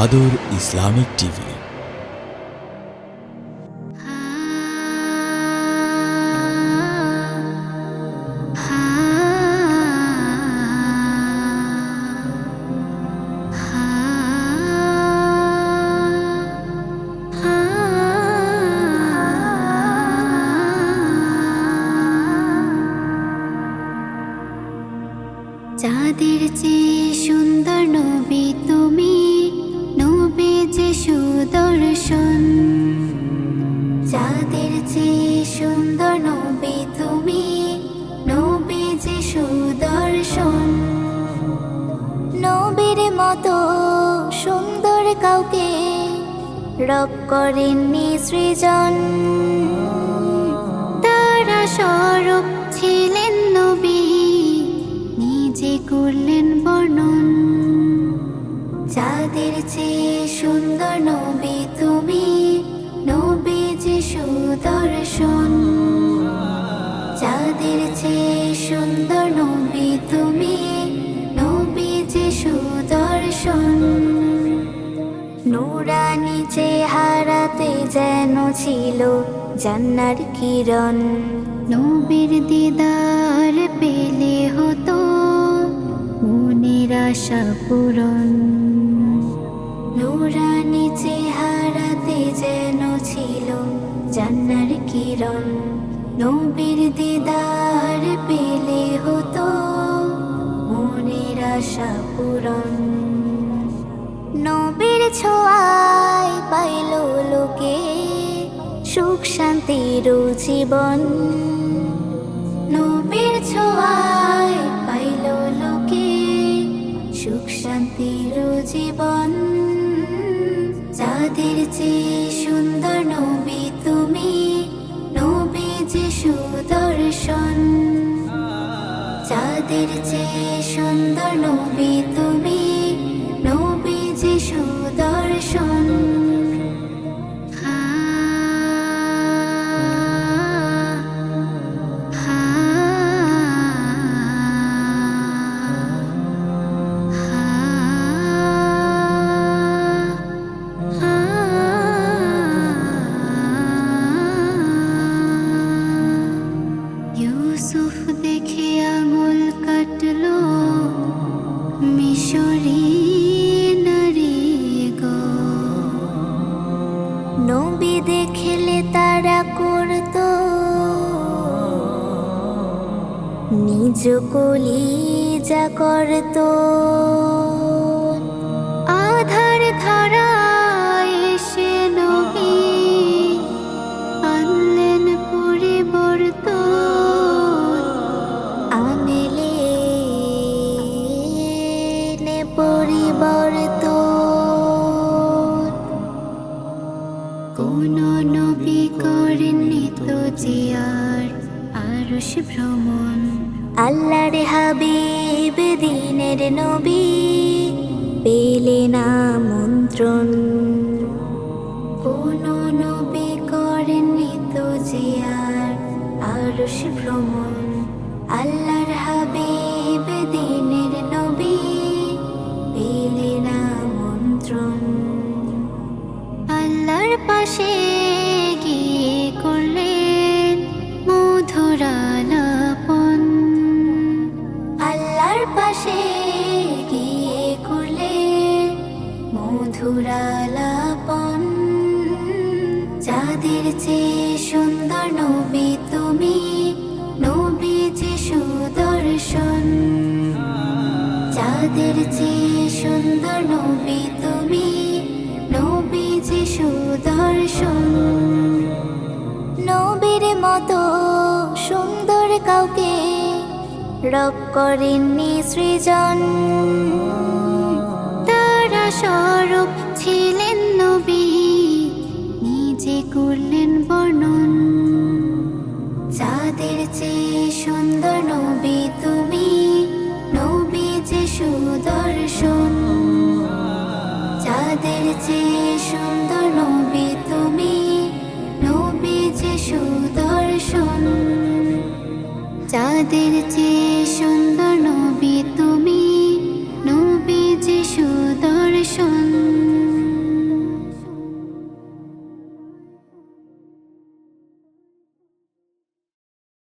আদর Islamic TV. চাঁদের চেয়ে সুন্দর নবী তুমি সুদর্শন। চাঁদের চেয়ে সুন্দর নবী তুমি, নবী যে সুদর্শন। নবীর মতো সুন্দর কাউকে রব করেননি সৃজন। তারা স্বরূপ ছিলেন নবী, নিজে করলেন বর্ণন। যাদের চেয়ে সুন্দর নবী তুমি, নবী যে সুদর্শন। যাদের চেয়ে সুন্দর নবী তুমি, নবী যে সুদর্শন। নুরানি চেহারাতে যেন ছিল জান্নার কিরণ। নবীর দিদার পেলে হতো মনের আশা পূরণ। যেন ছিল জান্নার কিরণ। নবীর দিদার পেলে হতো মনের আশা পূরণ। নবীর ছোঁয়ায় পাইল লোকে সুখ শান্তির জীবন নবীর ছোঁয়ায় পাইল লোকে সুখ শান্তির জীবন যাদের যে সুন্দর নবী তুমি নবী যে সুদর্শন যাদের যে সুন্দর নবী তুমি মিশরি নারী গো। নবী দেখলে তারা করতো। নিজ কলি যা করতো। পরিবর্তন কোন নবী করেননি তো জিয়ার আরশ ভ্রমণ। আল্লাহর হাবিব দিনের নবী, পেলে না মন্ত্রণ কোন নবী করেননি তো জিয়ার আরশ ভ্রমণ। আল্লাহর মধুরালাপন, যাদের চেয়ে সুন্দর নবী তুমি, নবী যে সুদর্শন যাদের চেয়ে সুন্দর নবী তুমি, নবী যে সুদর্শন নবীর মতো সুন্দর কাউকে রব করেননি সৃজন। তারা স্বরূপ করলেন বর্ণন যাদের চেয়ে সুন্দর নবী তুমি, নবী যে সুদর্শন। যাদের চেয়ে সুন্দর নবী তুমি, নবী যে সুদর্শন। যাদের চেয়ে